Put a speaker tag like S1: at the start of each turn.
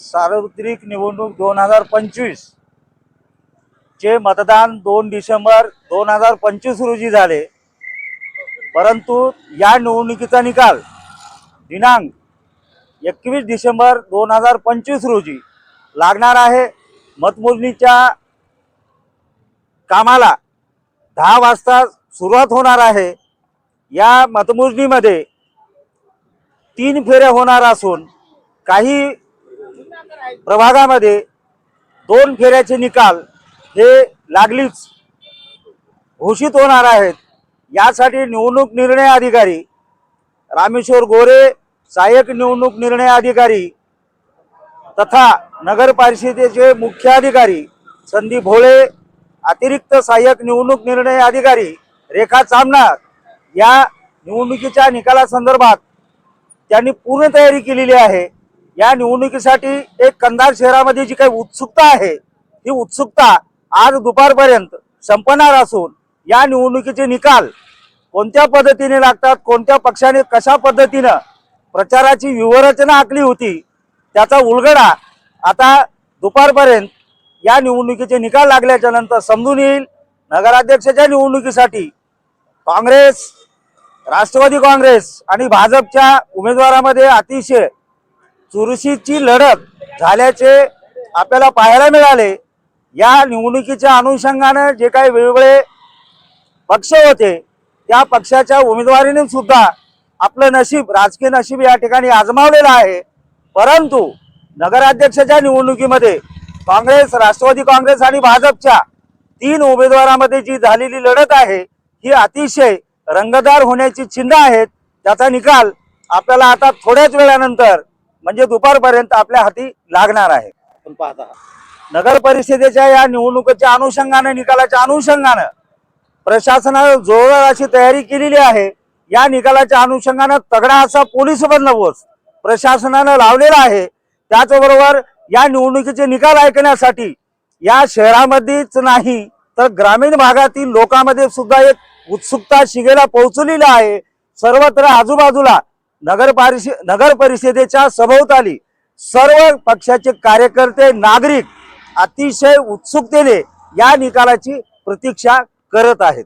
S1: सार्वत्रिक निवडणूक दोन हजार पंचवीस. चे मतदान दोन डिसेंबर दोन हजार पंचवीस रोजी झाले. परंतु या निवडणुकीचा निकाल दिनांक एकवीस डिसेंबर दोन हजार पंचवीस रोजी लागणार आहे. मतमोजणीच्या कामाला दहा वाजता सुरुवात होणार आहे. या मतमोजणीमध्ये तीन फेऱ्या होणार असून काही प्रभागामध्ये दोन फेऱ्याचे निकाल हे लागलीच घोषित होणार आहेत. यासाठी निवडणूक निर्णय अधिकारी रामेश्वर गोरे सहाय्यक निवडणूक निर्णय अधिकारी तथा नगर परिषदेचे मुख्य अधिकारी संदीप भोळे अतिरिक्त सहाय्यक निवडणूक निर्णय अधिकारी रेखा चामनार या निवडणुकीच्या निकालासंदर्भात त्यांनी पूर्ण तयारी केलेली आहे. या निवडणुकीसाठी एक कंधार शहरामध्ये जी काही उत्सुकता आहे ही उत्सुकता आज दुपारपर्यंत संपणार असून या निवडणुकीचे निकाल कोणत्या पद्धतीने लागतात कोणत्या पक्षाने कशा पद्धतीनं प्रचाराची व्यूहरचना आखली होती त्याचा उलगडा आता दुपारपर्यंत या निवडणुकीचे निकाल लागल्याच्या नंतर समजून येईल. नगराध्यक्षाच्या निवडणुकीसाठी काँग्रेस राष्ट्रवादी काँग्रेस आणि भाजपच्या उमेदवारामध्ये अतिशय चुरशीची लढत झाल्याचे आपल्याला पाहायला मिळाले. या निवडणुकीच्या अनुषंगानं जे काही वेगवेगळे पक्ष होते त्या पक्षाच्या उमेदवारीने सुद्धा आपलं नशीब राजकीय नशीब या ठिकाणी आजमावलेलं आहे. परंतु नगराध्यक्षाच्या निवडणुकीमध्ये काँग्रेस राष्ट्रवादी काँग्रेस आणि भाजपच्या तीन उमेदवारामध्ये जी झालेली लढत आहे ही अतिशय रंगदार होण्याची चिन्ह आहेत. त्याचा निकाल आपल्याला आता थोड्याच वेळानंतर म्हणजे दुपारपर्यंत आपल्या हाती लागणार आहे.
S2: आपण पाहता.
S1: नगर परिषदेच्या या निवडणुकीच्या अनुषंगानं निकालाच्या अनुषंगानं प्रशासनानं जोरदार अशी तयारी केलेली आहे. या निकालाच्या अनुषंगानं तगडा असा पोलीस बंदोबस्त प्रशासनानं लावलेला आहे. त्याचबरोबर या निवडणुकीचे निकाल ऐकण्यासाठी या शहरामध्येच नाही तर ग्रामीण भागातील लोकांमध्ये सुद्धा एक उत्सुकता शिगेला पोहोचलेली आहे. सर्वत्र आजूबाजूला नगर परिषद नगर परिषदेच्या सभोवताली सर्व पक्षाचे कार्यकर्ते नागरिक अतिशय उत्सुकतेने या निकालाची प्रतीक्षा करत आहेत.